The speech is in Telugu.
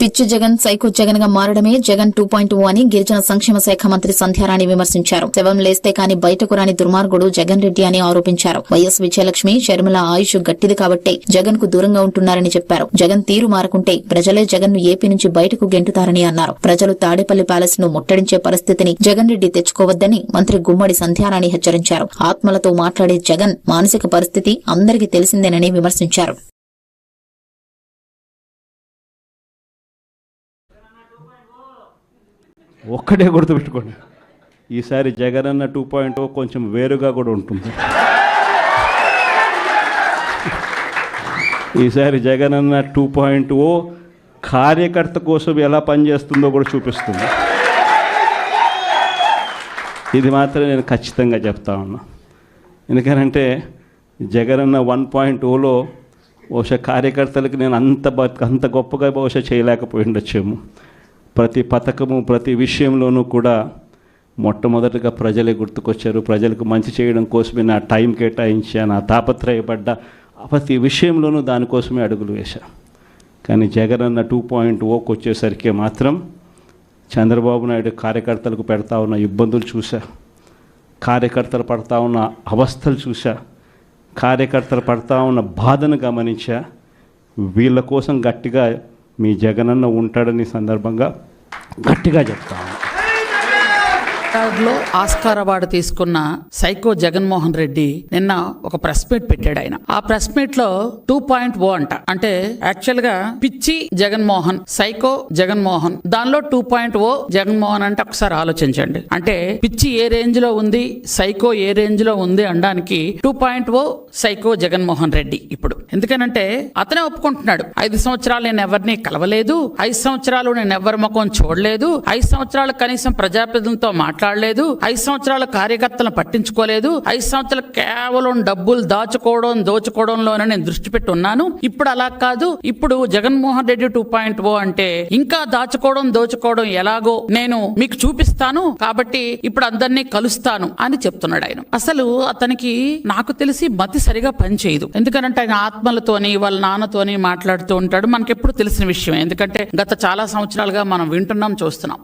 పిచ్చి జగన్ సైకో జగన్గా మారడమే జగన్ టూ పాయింట్ అని గిరిజన సంక్షేమ శాఖ మంత్రి సంధ్యారాణి విమర్శించారు. శవం లేస్తే కాని బయటకు రాని దుర్మార్గుడు జగన్ రెడ్డి అని ఆరోపించారు. వైఎస్ విజయలక్ష్మి షర్మిల ఆయుష్ గట్టిది కాబట్టే జగన్కు దూరంగా ఉంటున్నారని చెప్పారు. జగన్ తీరు మారకుంటే ప్రజలే జగన్ను ఏపీ నుంచి బయటకు గెంటుతారని అన్నారు. ప్రజలు తాడేపల్లి ప్యాలెస్ను ముట్టడించే పరిస్థితిని జగన్ రెడ్డి తెచ్చుకోవద్దని మంత్రి గుమ్మడి సంధ్యారాణి హెచ్చరించారు. ఆత్మలతో మాట్లాడే జగన్ మానసిక పరిస్థితి అందరికీ తెలిసిందేనని విమర్శించారు. ఒక్కటే గుర్తుపెట్టుకోండి. ఈసారి జగనన్న టూ పాయింట్ కొంచెం వేరుగా కూడా ఉంటుంది. ఈసారి జగనన్న టూ పాయింట్ ఓ కార్యకర్త కోసం ఎలా పనిచేస్తుందో కూడా చూపిస్తుంది. ఇది మాత్రం నేను ఖచ్చితంగా చెప్తా ఉన్నా. ఎందుకనంటే జగనన్న వన్ పాయింట్ ఓలో బహుశా కార్యకర్తలకు నేను అంత అంత గొప్పగా బహుశా చేయలేకపోయి ఉండొచ్చేమో. ప్రతి పథకము ప్రతి విషయంలోనూ కూడా మొట్టమొదటిగా ప్రజలే గుర్తుకొచ్చారు. ప్రజలకు మంచి చేయడం కోసమే నా టైం కేటాయించా నా తాపత్రయపడ్డ. ప్రతి విషయంలోనూ దానికోసమే అడుగులు వేశా. కానీ జగన్ అన్న టూ పాయింట్ ఓకి వచ్చేసరికి మాత్రం చంద్రబాబు నాయుడు కార్యకర్తలకు పెడతా ఉన్న ఇబ్బందులు చూసా కార్యకర్తలు పడతా ఉన్న అవస్థలు చూసా కార్యకర్తలు పడతా ఉన్న బాధను గమనించా. వీళ్ళ కోసం గట్టిగా మీ జగనన్న ఉంటాడని సందర్భంగా గట్టిగా చెప్తాను. రికార్డులో ఆస్కార్ అవార్డు తీసుకున్న సైకో జగన్మోహన్ రెడ్డి నిన్న ఒక ప్రెస్ మీట్ పెట్టాడు ఆయన. ఆ ప్రెస్ మీట్లో టూ పాయింట్ ఓ అంట. అంటే యాక్చువల్గా పిచ్చి జగన్మోహన్ సైకో జగన్మోహన్. దానిలో టూ పాయింట్ ఓ జగన్మోహన్ అంటే ఒకసారి ఆలోచించండి. అంటే పిచ్చి ఏ రేంజ్లో ఉంది సైకో ఏ రేంజ్లో ఉంది అనడానికి two point O psycho Jaganmohan Reddy ఇప్పుడు. ఎందుకనంటే అతనే ఒప్పుకుంటున్నాడు. ఐదు సంవత్సరాలు నేను ఎవరిని కలవలేదు ఐదు సంవత్సరాలు నేను ఎవరి ముఖం చూడలేదు ఐదు సంవత్సరాలు కనీసం ప్రజాప్రతినిధులతో మాట్లాడలేదు. ఐదు సంవత్సరాల కార్యకర్తలను పట్టించుకోలేదు. ఐదు సంవత్సరాలు కేవలం డబ్బులు దాచుకోవడం దోచుకోవడంలోనే నేను దృష్టి పెట్టి ఉన్నాను ఇప్పుడు అలా కాదు. ఇప్పుడు Jaganmohan Reddy two point O అంటే ఇంకా దాచుకోవడం దోచుకోవడం ఎలాగో నేను మీకు చూపిస్తాను. కాబట్టి ఇప్పుడు అందరినీ కలుస్తాను అని చెప్తున్నాడు ఆయన. అసలు అతనికి నాకు తెలిసి మతి సరిగా పనిచేయదు. ఎందుకంటే ఆయన ఆత్మలతోని వాళ్ళ నాన్నతోని మాట్లాడుతూ ఉంటాడు. మనకెప్పుడు తెలిసిన విషయం ఎందుకంటే గత చాలా సంవత్సరాలుగా మనం వింటున్నాం చూస్తున్నాం.